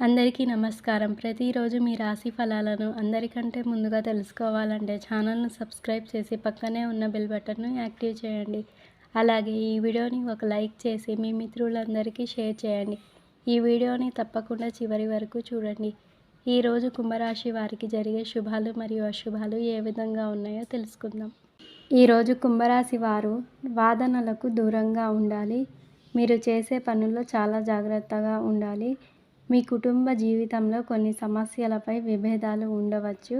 అందరికీ నమస్కారం. ప్రతిరోజు మీ రాశి ఫలాలను అందరికంటే ముందుగా తెలుసుకోవాలంటే ఛానల్ను సబ్స్క్రైబ్ చేసి పక్కనే ఉన్న బెల్ బటన్ను యాక్టివ్ చేయండి. అలాగే ఈ వీడియోని ఒక లైక్ చేసి మీ మిత్రులందరికీ షేర్ చేయండి. ఈ వీడియోని తప్పకుండా చివరి వరకు చూడండి. ఈరోజు కుంభరాశి వారికి జరిగే శుభాలు మరియు అశుభాలు ఏ విధంగా ఉన్నాయో తెలుసుకుందాం. ఈరోజు కుంభరాశి వారు వాదనలకు దూరంగా ఉండాలి. మీరు చేసే పనుల్లో చాలా జాగ్రత్తగా ఉండాలి. మీ కుటుంబ జీవితంలో కొన్ని సమస్యలపై విభేదాలు ఉండవచ్చు.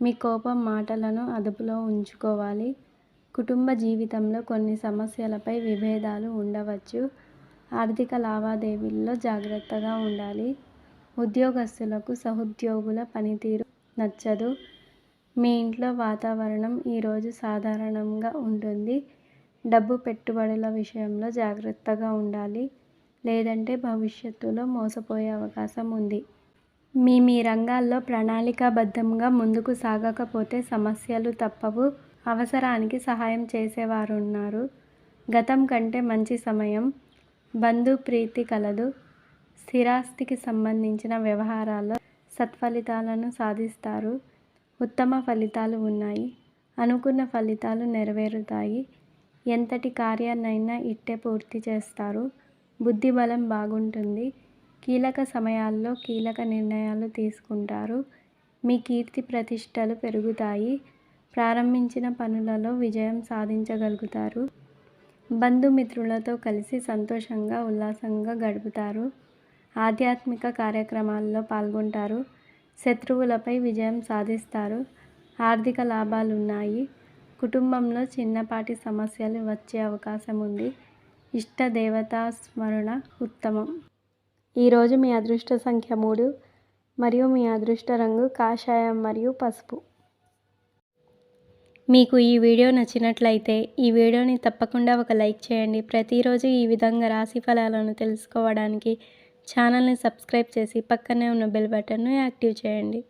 మీ కోపం మాటలను అదుపులో ఉంచుకోవాలి. కుటుంబ జీవితంలో కొన్ని సమస్యలపై విభేదాలు ఉండవచ్చు. ఆర్థిక లావాదేవీల్లో జాగ్రత్తగా ఉండాలి. ఉద్యోగస్తులకు సహోద్యోగుల పనితీరు నచ్చదు. మీ ఇంట్లో వాతావరణం ఈరోజు సాధారణంగా ఉంటుంది. డబ్బు పెట్టుబడుల విషయంలో జాగ్రత్తగా ఉండాలి. లేదంటే భవిష్యత్తులో మోసపోయే అవకాశం ఉంది. మీ మీ రంగాల్లో ప్రణాళికాబద్ధంగా ముందుకు సాగకపోతే సమస్యలు తప్పవు. అవసరానికి సహాయం చేసేవారు ఉన్నారు గతం కంటే మంచి సమయం. బంధు ప్రీతి కలదు. స్థిరాస్తికి సంబంధించిన వ్యవహారాల్లో సత్ఫలితాలను సాధిస్తారు. ఉత్తమ ఫలితాలు ఉన్నాయి. అనుకున్న ఫలితాలు నెరవేరుతాయి. ఎంతటి కార్యాన్నైనా ఇట్టే పూర్తి చేస్తారు. బుద్ధి బలం బాగుంటుంది. కీలక సమయాల్లో కీలక నిర్ణయాలు తీసుకుంటారు. మీ కీర్తి ప్రతిష్టలు పెరుగుతాయి. ప్రారంభించిన పనులలో విజయం సాధించగలుగుతారు. బంధుమిత్రులతో కలిసి సంతోషంగా ఉల్లాసంగా గడుపుతారు. ఆధ్యాత్మిక కార్యక్రమాల్లో పాల్గొంటారు. శత్రువులపై విజయం సాధిస్తారు. ఆర్థిక లాభాలు ఉన్నాయి కుటుంబంలో చిన్నపాటి సమస్యలు వచ్చే అవకాశం ఉంది ఇష్ట దేవతా స్మరణ ఉత్తమం. ఈరోజు మీ అదృష్ట సంఖ్య మూడు మరియు మీ అదృష్ట రంగు కాషాయం మరియు పసుపు. మీకు ఈ వీడియో నచ్చినట్లయితే ఈ వీడియోని తప్పకుండా ఒక లైక్ చేయండి. ప్రతిరోజు ఈ విధంగా రాశి ఫలాలను తెలుసుకోవడానికి ఛానల్ని సబ్స్క్రైబ్ చేసి పక్కనే ఉన్న బెల్ బటన్ను యాక్టివ్ చేయండి.